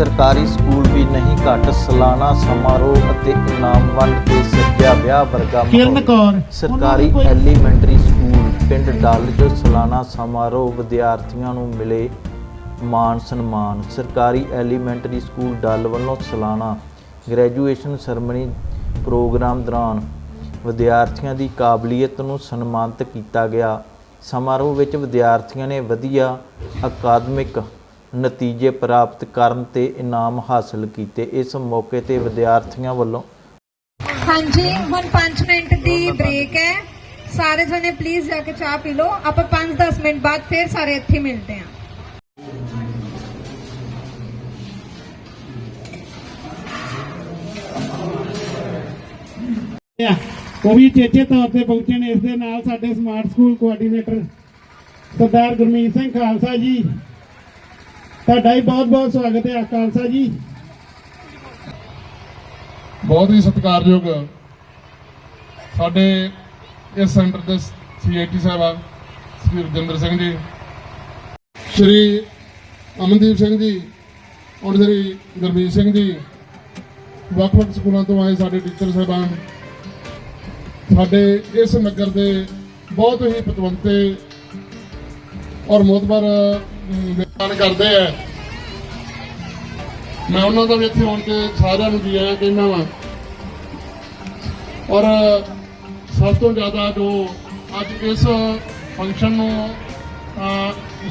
ਸਰਕਾਰੀ ਸਕੂਲ ਵੀ ਨਹੀਂ ਘੱਟ ਸਾਲਾਨਾ ਸਮਾਰੋਹ ਅਤੇ ਇਨਾਮ ਵੰਡ ਕੇ ਸੱਜਿਆ ਵਿਆਹ ਵਰਗਾ ਕਿਰਨ ਮਾਹੌਲ। ਕੌਰ ਸਰਕਾਰੀ ਐਲੀਮੈਂਟਰੀ ਸਕੂਲ ਪਿੰਡ ਡੱਲ ਜੋ ਸਾਲਾਨਾ ਸਮਾਰੋਹ ਵਿਦਿਆਰਥੀਆਂ ਨੂੰ ਮਿਲੇ ਮਾਣ ਸਨਮਾਨ। ਸਰਕਾਰੀ ਐਲੀਮੈਂਟਰੀ ਸਕੂਲ ਡੱਲ ਵੱਲੋਂ ਸਾਲਾਨਾ ਗ੍ਰੈਜੂਏਸ਼ਨ ਸਰਮਨੀ ਪ੍ਰੋਗਰਾਮ ਦੌਰਾਨ ਵਿਦਿਆਰਥੀਆਂ ਦੀ ਕਾਬਲੀਅਤ ਨੂੰ ਸਨਮਾਨਿਤ ਕੀਤਾ ਗਿਆ। ਸਮਾਰੋਹ ਵਿੱਚ ਵਿਦਿਆਰਥੀਆਂ ਨੇ ਵਧੀਆ ਅਕਾਦਮਿਕ ਨਤੀਜੇ ਪ੍ਰਾਪਤ ਕਰਨ ਤੇ ਇਨਾਮ ਹਾਸਲ ਕੀਤੇ। ਇਸ ਮੌਕੇ ਤੇ ਵਿਦਿਆਰਥੀਆਂ ਵੱਲੋਂ ਹਾਂਜੀ ਹੁਣ 5 ਮਿੰਟ ਦੀ ਬ੍ਰੇਕ ਹੈ। ਸਾਰੇ ਜਣੇ ਪਲੀਜ਼ ਜਾ ਕੇ ਚਾਹ ਪੀ ਲਓ। ਆਪਾਂ 5-10 ਮਿੰਟ ਬਾਅਦ ਫਿਰ ਸਾਰੇ ਇੱਥੇ ਮਿਲਦੇ ਹਾਂ। ਆ, ਉਹ ਵੀ ਚੇਚੇ ਤੌਰ ਤੇ ਪਹੁੰਚੇ ਨੇ ਇਸ ਦੇ ਨਾਲ ਸਾਡੇ smart school coordinator Sardar Gurmeet Singh Khalsa ji ਤੁਹਾਡਾ ਹੀ ਬਹੁਤ ਬਹੁਤ ਸਵਾਗਤ ਹੈ, ਖਾਲਸਾ ਜੀ। ਬਹੁਤ ਹੀ ਸਤਿਕਾਰਯੋਗ ਸਾਡੇ ਇਸ ਸੈਂਟਰ ਦੇ ਸੀਆਈਟੀ ਆ ਸ੍ਰੀ ਰਜਿੰਦਰ ਸਿੰਘ ਜੀ, ਸ਼੍ਰੀ ਅਮਨਦੀਪ ਸਿੰਘ ਜੀ, ਔਰ ਸ਼੍ਰੀ ਗੁਰਮੀਤ ਸਿੰਘ ਜੀ ਵੱਖ-ਵੱਖ ਸਕੂਲਾਂ ਤੋਂ ਆਏ ਸਾਡੇ ਟੀਚਰ ਸਾਹਿਬਾਨ। ਸਾਡੇ ਇਸ ਨਗਰ ਦੇ ਬਹੁਤ ਹੀ ਪਤਵੰਤੇ ਔਰ ਮੋਤਬਰ ਬਿਆਨ ਕਰਦੇ ਆ। ਮੈਂ ਉਹਨਾਂ ਦਾ ਵੀ ਇੱਥੇ ਆਉਣ ਕੇ ਸਾਰਿਆਂ ਨੂੰ ਜੀ ਆਇਆਂ ਕਹਿੰਦਾ ਵਾਂ। ਔਰ ਸਭ ਤੋਂ ਜ਼ਿਆਦਾ ਜੋ ਅੱਜ ਇਸ ਫੰਕਸ਼ਨ ਨੂੰ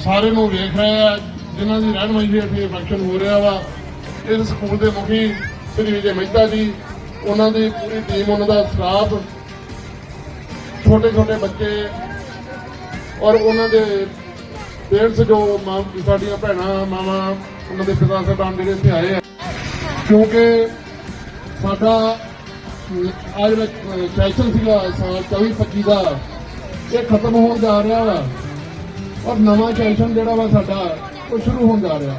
ਸਾਰੇ ਨੂੰ ਵੇਖ ਰਹੇ ਆ, ਜਿਨ੍ਹਾਂ ਦੀ ਰਹਿਨਮਾਈ ਹੇਠ ਇਹ ਫੰਕਸ਼ਨ ਹੋ ਰਿਹਾ ਵਾ, ਇਸ ਸਕੂਲ ਦੇ ਮੁਖੀ ਸ੍ਰੀ ਵਿਜੇ ਮਹਿਤਾ ਜੀ, ਉਹਨਾਂ ਦੀ ਪੂਰੀ ਟੀਮ ਉਹਨਾਂ ਦਾ ਸਟਾਫ ਛੋਟੇ ਛੋਟੇ ਬੱਚੇ, ਔਰ ਉਹਨਾਂ ਦੇ ਪੇਰੈਂਟਸ ਜੋ ਮਾਂ ਸਾਡੀਆਂ ਭੈਣਾਂ, ਮਾਵਾਂ, ਉਹਨਾਂ ਦੇ ਪਿਤਾ ਸਾਹਿਬਾਨ ਜਿਹੜੇ ਇੱਥੇ ਆਏ ਆ। ਕਿਉਂਕਿ ਸਾਡਾ ਅੱਜ ਵਿੱਚ ਸੈਸ਼ਨ ਸੀਗਾ, ਸਾਲ 24 25 ਦਾ, ਇਹ ਖਤਮ ਹੋਣ ਜਾ ਰਿਹਾ ਵਾ। ਔਰ ਨਵਾਂ ਸੈਸ਼ਨ ਜਿਹੜਾ ਵਾ ਸਾਡਾ, ਉਹ ਸ਼ੁਰੂ ਹੋਣ ਜਾ ਰਿਹਾ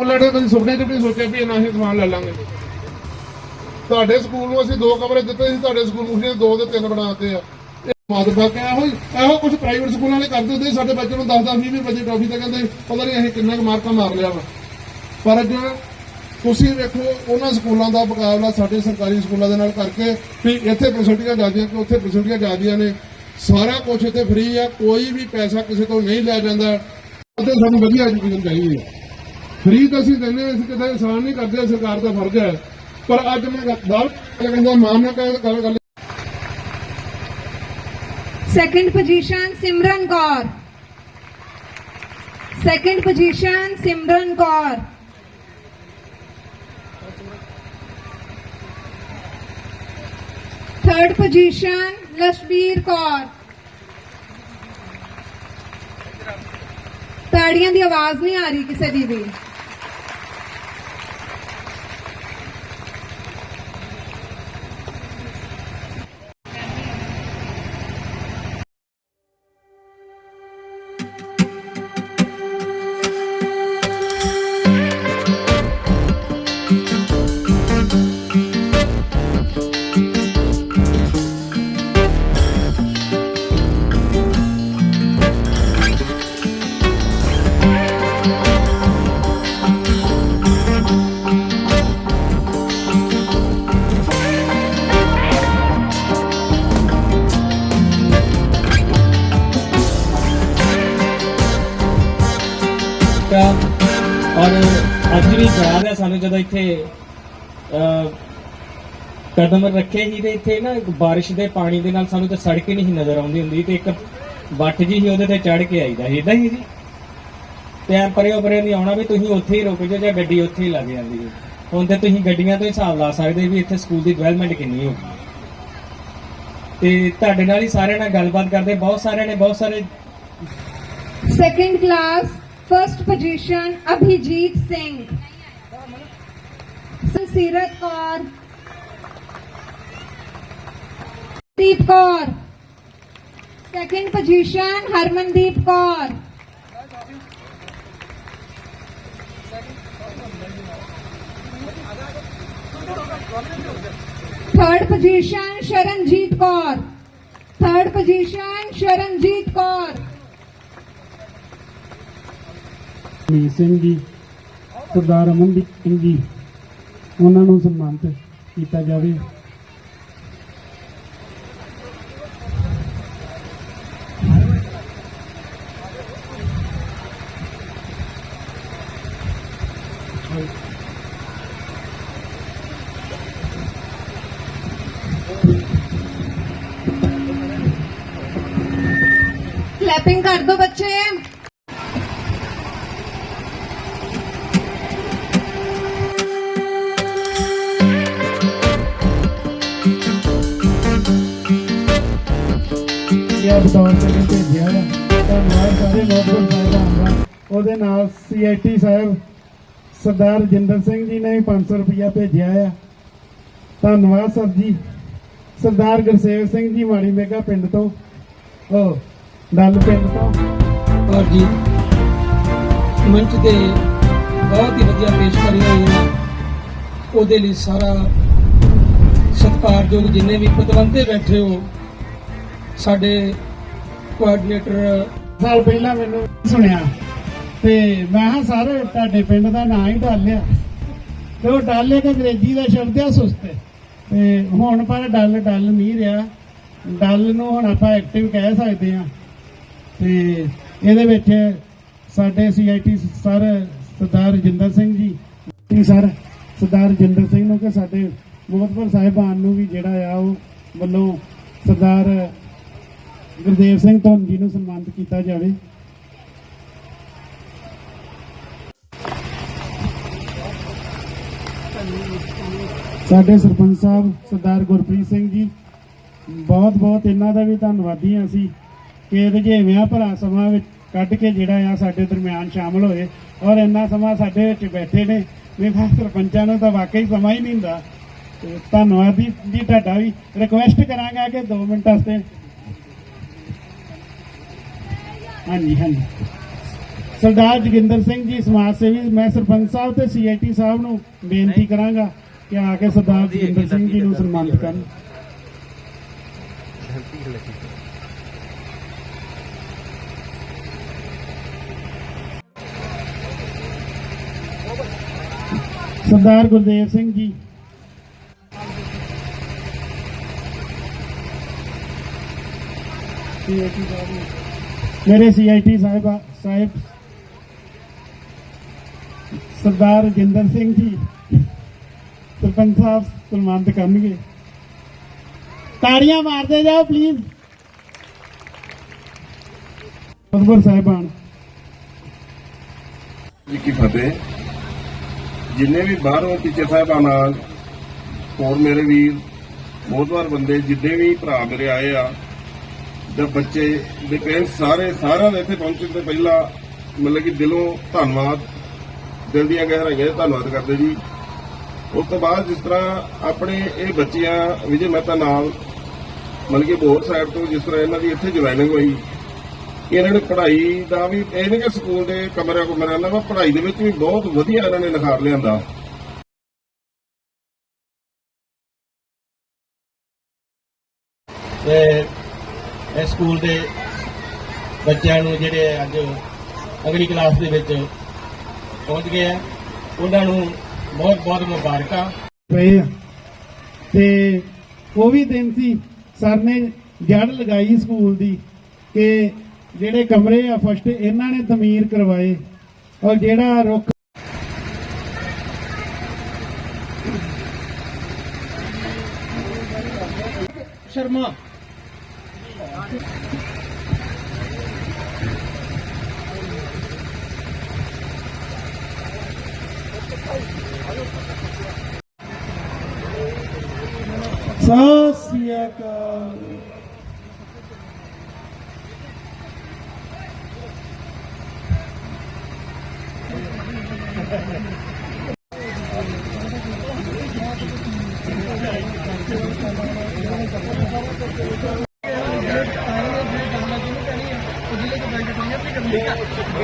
ਉਹ ਲੜੇ, ਤੁਸੀਂ ਸੁਪਨੇ 'ਚ ਵੀ ਸੋਚਿਆ ਵੀ ਇਹਨਾਂ ਹੀ ਸਮਾਨ ਲੈ ਲਾਂਗੇ। ਤੁਹਾਡੇ ਸਕੂਲ ਨੂੰ ਅਸੀਂ ਦੋ ਕਮਰੇ ਦਿੱਤੇ ਸੀ, ਤੁਹਾਡੇ ਸਕੂਲ ਨੂੰ ਅਸੀਂ ਦੋ ਦੇ ਤਿੰਨ ਬਣਾਤੇ ਆ। ਇਹ ਮਾਦਬਾ ਕਿ ਇਹੋ ਇਹੋ ਕੁਝ ਪ੍ਰਾਈਵੇਟ ਸਕੂਲਾਂ ਵਾਲੇ ਕਰਦੇ ਹੁੰਦੇ ਸਾਡੇ ਬੱਚੇ ਨੂੰ 10 10 20 20 ਬੱਚੇ ਟਰਾਫੀ ਤੇ ਕਹਿੰਦੇ ਪਤਾ ਨਹੀਂ ਅਸੀਂ ਕਿੰਨਾ ਕੁ ਮਾਰਕਾ ਮਾਰ ਲਿਆ ਵਾ। ਪਰ ਅੱਜ ਤੁਸੀਂ ਵੇਖੋ, ਉਹਨਾਂ ਸਕੂਲਾਂ ਦਾ ਮੁਕਾਬਲਾ ਸਾਡੇ ਸਰਕਾਰੀ ਸਕੂਲਾਂ ਦੇ ਨਾਲ ਕਰਕੇ ਵੀ ਇੱਥੇ ਫੈਸਿਲਿਟੀਆਂ ਜਾਂਦੀਆਂ ਕਿ ਉੱਥੇ ਫੈਸਿਲਿਟੀਆਂ ਜਾਂਦੀਆਂ ਨੇ। ਸਾਰਾ ਕੁਝ ਇੱਥੇ ਫ੍ਰੀ ਆ, ਕੋਈ ਵੀ ਪੈਸਾ ਕਿਸੇ ਤੋਂ ਨਹੀਂ ਲਿਆ ਜਾਂਦਾ। ਅਤੇ ਸਾਨੂੰ ਵਧੀਆ ਐਜੂਕੇਸ਼ਨ ਚਾਹੀਦੀ ਹੈ ਫ੍ਰੀ ਤਾਂ ਅਸੀਂ ਦਿੰਦੇ ਅਸੀਂ ਕਿਤੇ ਆਸਾਨ ਨਹੀਂ ਕਰਦੇ, ਸਰਕਾਰ ਦਾ ਫਰਜ਼ ਹੈ। ਪਰ ਅੱਜ ਮੈਂ ਗੱਲ ਕਹਿੰਦਾ ਮਾਮਲਾ ਨਾਲ ਗੱਲ ਗੱਲ second position Simran Kaur second position Simran Kaur third position Lashbir Kaur ਤਾੜੀਆਂ ਦੀ ਆਵਾਜ਼ ਨਹੀਂ ਆ ਰਹੀ ਕਿਸੇ ਦੀ ਵੀ ਇੱਥੇ ਕਦਮ ਰੱਖੇ ਸੀ ਤੇ ਇੱਥੇ ਨਾ ਇੱਕ ਬਾਰਿਸ਼ ਦੇ ਪਾਣੀ ਦੇ ਨਾਲ ਸਾਨੂੰ ਤਾਂ ਸੜਕ ਹੀ ਨਹੀਂ ਸੀ ਨਜ਼ਰ ਆਉਂਦੀ ਹੁੰਦੀ ਤੇ ਇੱਕ ਵੱਟ ਜੀ ਸੀ ਉਹਦੇ ਤੇ ਚੜ ਕੇ ਆਈਦਾ ਇਦਾਂ ਹੀ ਜੀ ਤੇ ਐ ਪਰੇ ਪਰੇ ਨਹੀਂ ਆਉਣਾ ਵੀ ਤੁਸੀਂ ਉੱਥੇ ਹੀ ਰੁਕ ਜਾਓ ਜਾਂ ਗੱਡੀ ਉੱਥੇ ਹੀ ਲੱਗ ਜਾਂਦੀ ਹੈ। ਹੁਣ ਤੇ ਤੁਸੀਂ ਗੱਡੀਆਂ ਤੋਂ ਹੀ ਹਿਸਾਬ ਲਾ ਸਕਦੇ ਵੀ ਇੱਥੇ ਸਕੂਲ ਦੀ ਡਿਵੈਲਪਮੈਂਟ ਕਿੰਨੀ ਹੋ ਗਈ ਤੇ ਤੁਹਾਡੇ ਨਾਲ ਹੀ ਸਾਰਿਆਂ ਨਾਲ ਗੱਲਬਾਤ ਕਰਦੇ ਬਹੁਤ ਸਾਰਿਆਂ ਨੇ ਬਹੁਤ ਸਾਰੇ Second class, first position, Abhijit Singh. Sirat Kaur. Deep Kaur. Second position, Harmandeep Kaur. Third position, Sharanjeet Kaur. Third position, Sharanjeet Kaur. ਮੀਤ ਸਿੰਘ ਜੀ ਸਰਦਾਰ ਅਮਨਦੀਪ ਸਿੰਘ ਜੀ ਉਹਨਾਂ ਨੂੰ ਸਨਮਾਨਿਤ ਕੀਤਾ ਜਾਵੇ क्लैपिंग कर दो बच्चे ਇਹ ਬਤੌਰ ਤੇ ਵੀ ਭੇਜਿਆ ਵਾ ਧੰਨਵਾਦ ਸਾਰੇ ਲੋਕਲ ਸਾਹਿਬਾਨ ਦਾ ਉਹਦੇ ਨਾਲ ਸੀਆਈਟੀ ਸਾਹਿਬ ਸਰਦਾਰ ਜਿੰਦਰ ਸਿੰਘ ਜੀ ਨੇ 500 ਰੁਪਇਆ ਭੇਜਿਆ ਆ। ਧੰਨਵਾਦ ਸਰ ਜੀ। ਸਰਦਾਰ ਗੁਰਸੇਵ ਸਿੰਘ ਜੀ ਮਾੜੀ ਮੇਗਾ ਪਿੰਡ ਤੋਂ। ਉਹ ਡੱਲ ਪਿੰਡ ਤੋਂ। ਔਰ ਜੀ, ਮੰਚ ਤੇ ਬਹੁਤ ਹੀ ਵਧੀਆ ਪੇਸ਼ਕਾਰੀ ਹੋਈਆਂ ਉਹਦੇ ਲਈ ਸਾਰਾ ਸਤਿਕਾਰਯੋਗ ਜਿੰਨੇ ਵੀ ਪਤਵੰਤੇ ਬੈਠੇ ਹੋ, ਸਾਡੇ ਕੋਆਰਡੀਨੇਟਰ ਸਾਲ ਪਹਿਲਾਂ ਮੈਨੂੰ ਸੁਣਿਆ ਤੇ ਮੈਂ ਹਾਂ ਸਰ, ਤੁਹਾਡੇ ਪਿੰਡ ਦਾ ਨਾਂ ਹੀ ਡਾਲਿਆ ਤੇ ਉਹ ਡੱਲ ਇੱਕ ਅੰਗਰੇਜ਼ੀ ਦਾ ਸ਼ਬਦ ਆ ਸੁਸਤ। ਤੇ ਹੁਣ ਪਰ ਡੱਲ ਡੱਲ ਨਹੀਂ ਰਿਹਾ। ਡੱਲ ਨੂੰ ਹੁਣ ਆਪਾਂ ਐਕਟਿਵ ਕਹਿ ਸਕਦੇ ਆ ਤੇ ਇਹਦੇ ਵਿੱਚ ਸਾਡੇ CIT sir Sardar Rajinder Singh ji sir, Sardar Rajinder Singh ਨੂੰ ਕਿ ਸਾਡੇ ਮੁਹੱਤਵਰ ਸਾਹਿਬਾਨ ਨੂੰ ਵੀ ਜਿਹੜਾ ਆ, ਉਹ ਵੱਲੋਂ ਸਰਦਾਰ ਗੁਰਦੇਵ ਸਿੰਘ ਧੁੰਨ ਜੀ ਨੂੰ ਸਨਮਾਨਿਤ ਕੀਤਾ ਜਾਵੇ। ਸਾਡੇ ਸਰਪੰਚ ਸਾਹਿਬ, ਸਰਦਾਰ ਗੁਰਪ੍ਰੀਤ ਸਿੰਘ ਜੀ ਬਹੁਤ ਬਹੁਤ ਇਹਨਾਂ ਦਾ ਵੀ ਧੰਨਵਾਦੀ ਹਾਂ ਅਸੀਂ ਕਿ ਰੁਝੇਵਿਆਂ ਭਰਾ ਸਮਾਂ ਵਿੱਚ ਕੱਢ ਕੇ ਜਿਹੜਾ ਆ ਸਾਡੇ ਦਰਮਿਆਨ ਸ਼ਾਮਲ ਹੋਏ ਔਰ ਇੰਨਾ ਸਮਾਂ ਸਾਡੇ ਵਿੱਚ ਬੈਠੇ ਨੇ। ਵੀ ਫਿਰ ਸਰਪੰਚਾਂ ਨੂੰ ਤਾਂ ਵਾਕਈ ਸਮਾਂ ਹੀ ਨਹੀਂ ਹੁੰਦਾ। ਧੰਨਵਾਦੀ ਜੀ ਜੀ ਤੁਹਾਡਾ ਵੀ। ਰਿਕੁਐਸਟ ਕਰਾਂਗਾ ਕਿ 2 ਮਿੰਟ ਵਾਸਤੇ ਹਾਂਜੀ ਹਾਂਜੀ। ਸਰਦਾਰ ਜੋਗਿੰਦਰ ਸਿੰਘ ਜੀ ਸਮਾਜ ਸੇਵੀ ਮੈਂ ਸਰਪੰਚ ਸਾਹਿਬ ਤੇ ਸੀਆਈਟੀ ਸਾਹਿਬ ਨੂੰ ਬੇਨਤੀ ਕਰਾਂਗਾ ਕਿ ਆ ਕੇ ਸਰਦਾਰ ਜੋਗਿੰਦਰ ਸਿੰਘ ਜੀ ਨੂੰ ਸਨਮਾਨਿਤ ਕਰਨ। ਸਰਦਾਰ ਗੁਰਦੇਵ ਸਿੰਘ ਜੀ। CIT ਸਾਹਿਬ। ਮੇਰੇ ਸੀਆਈਟੀ ਸਾਹਿਬ ਸਾਹਿਬ ਸਰਦਾਰ ਰਜਿੰਦਰ ਸਿੰਘ ਜੀ, ਸਰਪੰਚ ਸਾਹਿਬ ਸਨਮਾਨਿਤ ਕਰਨਗੇ। ਤਾੜੀਆਂ ਮਾਰਦੇ ਜਾਓ ਪਲੀਜ਼ ਅਕਬਰ ਸਾਹਿਬਾਨ। ਜੀ ਕੀ ਫਤਿਹ। ਜਿੰਨੇ ਵੀ ਬਾਹਰੋਂ ਟੀਚਰ ਸਾਹਿਬਾਨ ਨਾਲ ਹੋਰ ਮੇਰੇ ਵੀਰ, ਬਹੁਤ ਵਾਰ ਬੰਦੇ, ਜਿੱਦੇ ਵੀ ਭਰਾ ਮੇਰੇ ਆਏ ਆ ਤੇ ਬੱਚੇ ਦੇ ਪੇਰੈਂਟਸ ਸਾਰੇ, ਸਾਰਿਆਂ ਦੇ ਇੱਥੇ ਪਹੁੰਚਣ ਤੋਂ ਪਹਿਲਾਂ ਮਤਲਬ ਕਿ ਦਿਲੋਂ ਧੰਨਵਾਦ, ਦਿਲ ਦੀਆਂ ਗਹਿਰਾਈਆਂ ਤੋਂ ਧੰਨਵਾਦ ਕਰਦੇ ਜੀ। ਉਸ ਤੋਂ ਬਾਅਦ ਜਿਸ ਤਰ੍ਹਾਂ ਆਪਣੇ ਇਹ ਬੱਚੀਆਂ, ਵਿਜੇ ਮਹਿਤਾ ਨਾਲ, ਮਤਲਬ ਕਿ ਬੋਰ ਸਾਹਿਬ ਤੋਂ ਜਿਸ ਤਰ੍ਹਾਂ ਇਹਨਾਂ ਦੀ ਇੱਥੇ ਜੁਆਇਨਿੰਗ ਹੋਈ, ਇਹਨਾਂ ਨੇ ਪੜ੍ਹਾਈ ਦਾ ਵੀ, ਇਹ ਨਹੀਂ ਕਿ ਸਕੂਲ ਦੇ ਕਮਰਿਆਂ ਕੁਮਰਿਆਂ ਦਾ ਵਾ ਪੜ੍ਹਾਈ ਦੇ ਵਿੱਚ ਵੀ ਬਹੁਤ ਵਧੀਆ ਇਹਨਾਂ ਨੇ ਨਿਖਾਰ ਲਿਆਂਦਾ। ਤੇ ਇਸ ਸਕੂਲ ਦੇ ਬੱਚਿਆਂ ਨੂੰ ਜਿਹੜੇ ਅੱਜ ਅਗਲੀ ਕਲਾਸ ਦੇ ਵਿੱਚ ਪਹੁੰਚ ਗਏ ਆ। ਉਹਨਾਂ ਨੂੰ ਬਹੁਤ ਬਹੁਤ ਮੁਬਾਰਕਾਂ। ਪਏ ਆ। ਤੇ ਉਹ ਵੀ ਦਿਨ ਸੀ ਸਰ ਨੇ ਜੜ ਲਗਾਈ ਸਕੂਲ ਦੀ ਕਿ ਜਿਹੜੇ ਕਮਰੇ ਆ ਫਸਟ ਇਹਨਾਂ ਨੇ ਤਮੀਰ ਕਰਵਾਏ ਔਰ ਜਿਹੜਾ ਰੁੱਖ ਸ਼ਰਮਾ ਸਤਿ ਸ੍ਰੀ ਅਕਾਲ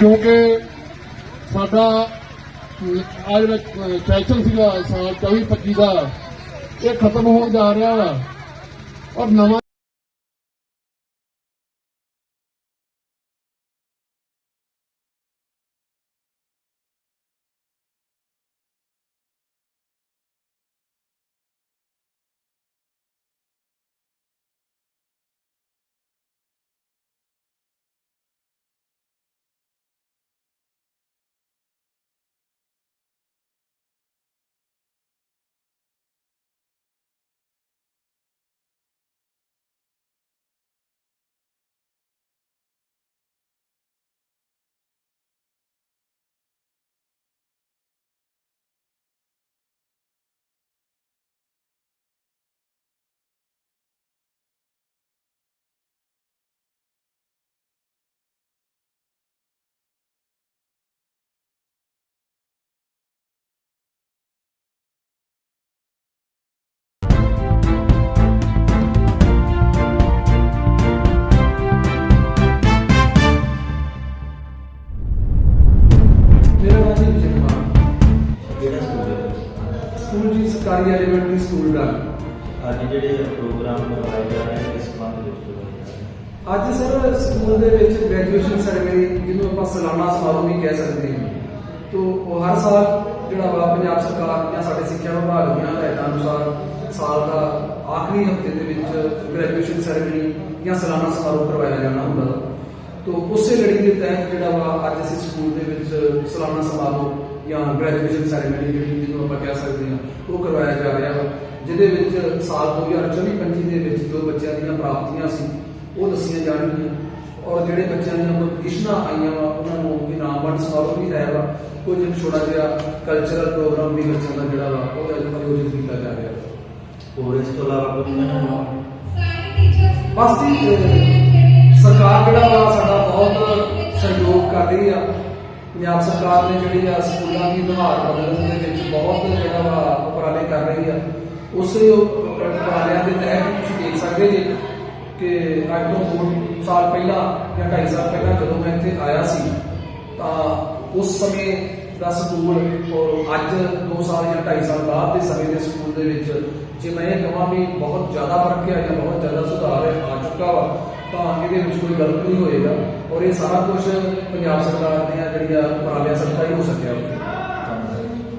ਕਿਉਂਕਿ ਸਾਡਾ ਅੱਜ ਜਿਹੜਾ ਸੈਸ਼ਨ ਸੀਗਾ ਸਾਲ 24 25 ਦਾ, ਇਹ ਖਤਮ ਹੋਣ ਜਾ ਰਿਹਾ ਵਾ। ਔਰ ਨਵਾਂ ਸਰਕਾਰੀ ਐਲੀਮੈਂਟਰੀ ਸਕੂਲ ਦਾ। ਅੱਜ ਜਿਹੜੇ ਪ੍ਰੋਗਰਾਮ ਕਰਵਾਏ ਜਾ ਰਹੇ ਨੇ ਕਿਸ ਸੰਬੰਧ ਵਿੱਚ ਅੱਜ ਸਰ ਸਕੂਲ ਦੇ ਵਿੱਚ ਗ੍ਰੈਜੂਏਸ਼ਨ ਸੈਰੇਮਨੀ ਜਿਹਨੂੰ ਆਪਾਂ ਸਾਲਾਨਾ ਸਮਾਰੋਹ ਵੀ ਕਹਿ ਸਕਦੇ ਹਾਂ। ਤੋ ਉਹ ਹਰ ਸਾਲ ਜਿਹੜਾ ਵਾ ਪੰਜਾਬ ਸਰਕਾਰ ਜਾਂ ਸਾਡੇ ਸਿੱਖਿਆ ਵਿਭਾਗ ਦੀਆਂ ਹਦਾਇਤਾਂ ਅਨੁਸਾਰ ਸਾਲ ਦਾ ਆਖਰੀ ਹਫ਼ਤੇ ਦੇ ਵਿੱਚ ਗ੍ਰੈਜੂਏਸ਼ਨ ਸੈਰੇਮਨੀ ਜਾਂ ਸਾਲਾਨਾ ਸਮਾਰੋਹ ਕਰਵਾਇਆ ਜਾਣਾ ਹੁੰਦਾ। ਤੋ ਉਸੇ ਲੜੀ ਦੇ ਤਹਿਤ ਜਿਹੜਾ ਵਾ ਅੱਜ ਅਸੀਂ ਸਕੂਲ ਦੇ ਵਿੱਚ ਸਾਲਾਨਾ ਸਮਾਰੋਹ ਜਾਂ ਗ੍ਰੈਜੂਏਸ਼ਨ ਸੈਰੇਮਨੀ ਜਿਹੜੀ ਜਿਹਨੂੰ ਆਪਾਂ ਕਹਿ ਸਕਦੇ ਹਾਂ ਉਹ ਕਰਵਾਇਆ ਜਾ ਰਿਹਾ ਵਾ ਜਿਹਦੇ ਵਿੱਚ ਸਾਲ 2024-25 ਦੇ ਵਿੱਚ ਜੋ ਬੱਚਿਆਂ ਦੀਆਂ ਪ੍ਰਾਪਤੀਆਂ ਸੀ ਉਹ ਦੱਸੀਆਂ ਜਾਣਗੀਆਂ। ਔਰ ਜਿਹੜੇ ਬੱਚਿਆਂ ਦੀਆਂ ਪੋਜੀਸ਼ਨਾਂ ਆਈਆਂ ਵਾ ਉਹਨਾਂ ਨੂੰ ਇਨਾਮ ਵੰਡ ਸਮਾਰੋਹ ਵੀ ਹੈ ਵਾ। ਕੁਝ ਛੋਟਾ ਜਿਹਾ ਕਲਚਰਲ ਪ੍ਰੋਗਰਾਮ ਵੀ ਬੱਚਿਆਂ ਦਾ ਜਿਹੜਾ ਵਾ ਉਹ ਆਯੋਜਿਤ ਕੀਤਾ ਜਾ ਰਿਹਾ ਹੋਰ ਇਸ ਤੋਂ ਇਲਾਵਾ ਕੁਝ ਨਹੀਂ ਬਸ ਜੀ ਸਰਕਾਰ ਜਿਹੜਾ ਵਾ ਕਰ ਰਹੀ ਆ ਪੰਜਾਬ ਸਰਕਾਰ ਨੇ ਜਿਹੜੀ ਆ ਸਕੂਲਾਂ ਦੀ ਨੁਹਾਰ ਬਦਲਣ ਦੇ ਵਿੱਚ ਬਹੁਤ ਜਿਹੜਾ ਵਾ ਉਪਰਾਲੇ ਕਰ ਰਹੀ ਆ, ਉਸ ਉਪਰਾਲਿਆਂ ਦੇ ਤਹਿਤ ਤੁਸੀਂ ਦੇਖ ਸਕਦੇ ਜੇ ਕਿ ਅੱਜ ਤੋਂ ਦੋ ਸਾਲ ਪਹਿਲਾਂ ਜਾਂ ਢਾਈ ਸਾਲ ਪਹਿਲਾਂ ਜਦੋਂ ਮੈਂ ਇੱਥੇ ਆਇਆ ਸੀ, ਤਾਂ ਉਸ ਸਮੇਂ ਦਾ ਸਕੂਲ ਔਰ ਅੱਜ 2 ਸਾਲ ਜਾਂ 2.5 ਸਾਲ ਬਾਅਦ ਦੇ ਸਮੇਂ ਦੇ ਸਕੂਲ ਦੇ ਵਿੱਚ ਜੇ ਮੈਂ ਇਹ ਕਹਾਂ ਵੀ ਬਹੁਤ ਜ਼ਿਆਦਾ ਫ਼ਰਕ ਹੈ ਜਾਂ ਬਹੁਤ ਜ਼ਿਆਦਾ ਸੁਧਾਰ ਹੈ ਆ ਚੁੱਕਾ ਵਾ ਤਾਂ ਇਹਦੇ ਵਿੱਚ ਕੋਈ ਗਲਤ ਨਹੀਂ ਹੋਏਗਾ ਔਰ ਇਹ ਸਾਰਾ ਕੁਝ ਪੰਜਾਬ ਸਰਕਾਰ ਦੀਆਂ ਜਿਹੜੀਆਂ ਉਪਰਾਲਿਆਂ ਸਦਕਾ ਹੀ ਹੋ ਸਕਿਆ ਵਾ।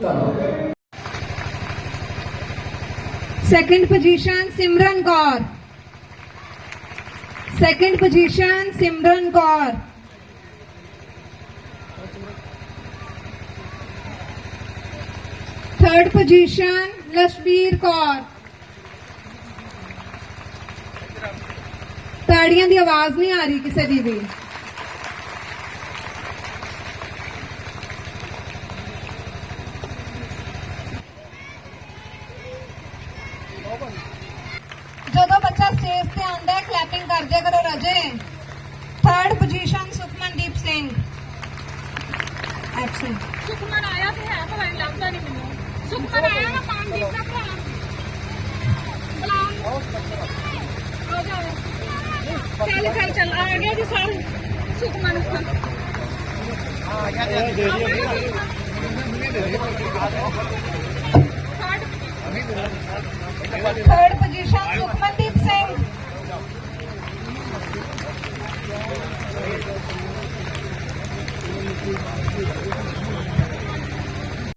ਧੰਨਵਾਦ Second position, Simran Kaur. Second position, Simran Kaur. Third position Lashbir Kaur ਤਾੜੀਆਂ ਦੀ ਆਵਾਜ਼ ਨਹੀਂ ਆ ਰਹੀ ਕਿਸੇ ਦੀ ਵੀ ਸਨ ਸਿੱਖ ਮਨੁੱਖ ਆ ਗਿਆ ਦੇ ਦੇ third position Sukhmandeep Singh